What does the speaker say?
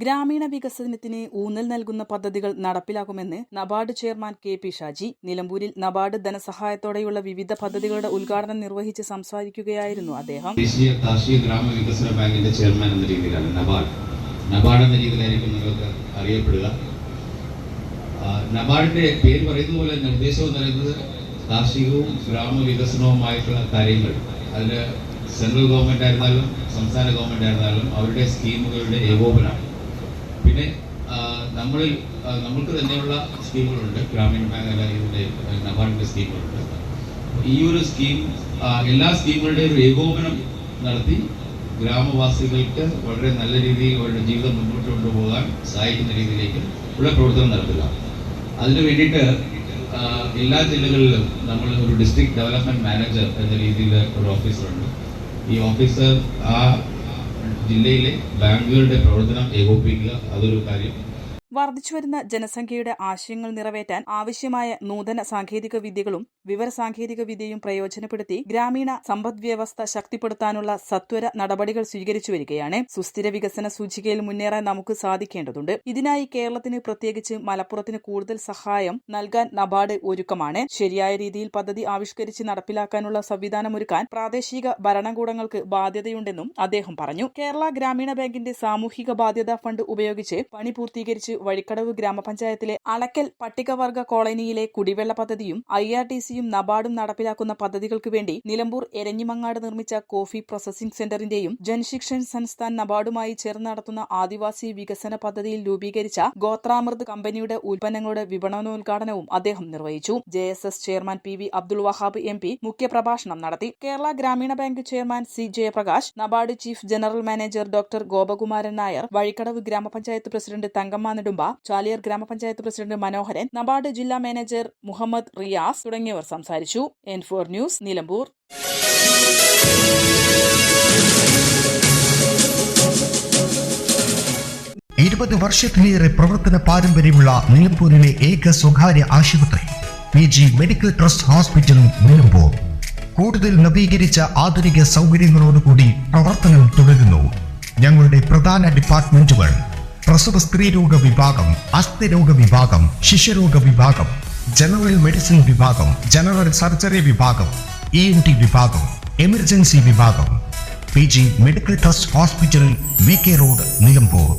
ഗ്രാമീണ വികസനത്തിന് ഊന്നൽ നൽകുന്ന പദ്ധതികൾ നടപ്പിലാക്കുമെന്ന് NABARD chairman K P Shaji നിലമ്പൂരിൽ നബാർഡ് ധനസഹായത്തോടെയുള്ള വിവിധ പദ്ധതികളുടെ ഉദ്ഘാടനം നിർവഹിച്ച് സംസാരിക്കുകയായിരുന്നു അദ്ദേഹം. ദേശീയ കാർഷിക ഗ്രാമ വികസന ബാങ്കിന്റെ ചെയർമാൻ എന്ന രീതിയിലാണ് നബാർഡ്. നബാർഡ് എന്ന രീതിയിലായിരിക്കും നിങ്ങൾക്ക് അറിയപ്പെടുക. നബാർഡിന്റെ പേര് പറയുന്നത് പോലെ തന്നെ ഉദ്ദേശം എന്ന് പറയുന്നത് കാർഷികവും ഗ്രാമവികസനവുമായിട്ടുള്ള കാര്യങ്ങൾ. അതിൽ സെൻട്രൽ ഗവൺമെന്റ് ആയിരുന്നാലും സംസ്ഥാന ഗവൺമെന്റ് ആയിരുന്നാലും അവരുടെ സ്കീമുകളുടെ ഏകോപനം. പിന്നെ നമ്മളിൽ നമ്മൾക്ക് തന്നെയുള്ള സ്കീമുകളുണ്ട്. ഗ്രാമീണ ബാങ്ക് അല്ല ഇതിന്റെ നബാർഡിന്റെ സ്കീമുകളുണ്ട്. ഈ ഒരു സ്കീം എല്ലാ സ്കീമുകളുടെയും ഒരു ഏകോപനം നടത്തി ഗ്രാമവാസികൾക്ക് വളരെ നല്ല രീതിയിൽ അവരുടെ ജീവിതം മുന്നോട്ട് കൊണ്ടുപോകാൻ സഹായിക്കുന്ന രീതിയിലേക്ക് ഉള്ള പ്രവർത്തനം നടത്തുക. അതിനു വേണ്ടിയിട്ട് എല്ലാ ജില്ലകളിലും നമ്മൾ ഒരു ഡിസ്ട്രിക്ട് ഡെവലപ്മെന്റ് മാനേജർ എന്ന രീതിയിൽ ഒരു ഓഫീസറുണ്ട്. ഈ ഓഫീസർ ആ ജില്ലയിലെ ബാങ്കുകളുടെ പ്രവർത്തനം ഏകോപിപ്പിക്കുക അതൊരു കാര്യം. വർദ്ധിച്ചുവരുന്ന ജനസംഖ്യയുടെ ആശയങ്ങൾ നിറവേറ്റാൻ ആവശ്യമായ നൂതന സാങ്കേതിക വിദ്യകളും വിവര സാങ്കേതിക വിദ്യയും പ്രയോജനപ്പെടുത്തി ഗ്രാമീണ സമ്പദ് വ്യവസ്ഥ ശക്തിപ്പെടുത്താനുള്ള സത്വര നടപടികൾ സ്വീകരിച്ചു വരികയാണ്. സുസ്ഥിര വികസന സൂചികയിൽ മുന്നേറാൻ നമുക്ക് സാധിക്കേണ്ടതുണ്ട്. ഇതിനായി കേരളത്തിന് പ്രത്യേകിച്ച് മലപ്പുറത്തിന് കൂടുതൽ സഹായം നൽകാൻ നബാർഡ് ഒരുക്കമാണ്. ശരിയായ രീതിയിൽ പദ്ധതി ആവിഷ്കരിച്ച് നടപ്പിലാക്കാനുള്ള സംവിധാനമൊരുക്കാൻ പ്രാദേശിക ഭരണകൂടങ്ങൾക്ക് ബാധ്യതയുണ്ടെന്നും അദ്ദേഹം പറഞ്ഞു. കേരള ഗ്രാമീണ ബാങ്കിന്റെ സാമൂഹിക ബാധ്യതാ ഫണ്ട് ഉപയോഗിച്ച് പണി പൂർത്തീകരിച്ച് വഴിക്കടവ് ഗ്രാമപഞ്ചായത്തിലെ അണക്കൽ പട്ടികവർഗ കോളനിയിലെ കുടിവെള്ള പദ്ധതിയും ഐ ആർ ടി സിയും നബാർഡും നടപ്പിലാക്കുന്ന പദ്ധതികൾക്ക് വേണ്ടി നിലമ്പൂർ എരഞ്ഞിമങ്ങാട് നിർമ്മിച്ച കോഫി പ്രോസസിംഗ് സെന്ററിന്റെയും ജൻശിക്ഷൻ സംസ്ഥാൻ നബാർഡുമായി ചേർന്ന് നടത്തുന്ന ആദിവാസി വികസന പദ്ധതിയിൽ രൂപീകരിച്ച ഗോത്രാമൃത് കമ്പനിയുടെ ഉൽപ്പന്നങ്ങളുടെ വിപണനോദ്ഘാടനവും അദ്ദേഹം നിർവഹിച്ചു. J S S chairman P V Abdul Wahab M P മുഖ്യപ്രഭാഷണം നടത്തി. Kerala Gramin bank chairman C Jayaprakash NABARD chief general manager doctor Gopakumaran Nair Vazhikkadavu grama panchayat president Thankamma Nedumba Chaliyar ഗ്രാമപഞ്ചായത്ത് പ്രസിഡന്റ് മനോഹരൻ നബാർഡ് ജില്ലാ മാനേജർ മുഹമ്മദ് റിയാസ് തുടങ്ങിയവർ സംസാരിച്ചു. N four news Nilambur. ഇരുപത് വർഷത്തിലേറെ പ്രവർത്തന പാരമ്പര്യമുള്ള നിലമ്പൂരിലെ ഏക സ്വകാര്യ ആശുപത്രി P G medical trust hospital Nilambur. കൂടുതൽ നവീകരിച്ച ആധുനിക സൗകര്യങ്ങളോടുകൂടി പ്രവർത്തനം തുടരുന്നു. ഞങ്ങളുടെ പ്രധാന ഡിപ്പാർട്ട്മെന്റുകൾ പ്രസവ സ്ത്രീരോഗ വിഭാഗം അസ്ഥിരോഗ വിഭാഗം ശിശുരോഗ വിഭാഗം ജനറൽ മെഡിസിൻ വിഭാഗം ജനറൽ സർജറി വിഭാഗം ഇ എൻ ടി വിഭാഗം എമർജൻസി വിഭാഗം. P G medical trust hospital V K road Nilambur.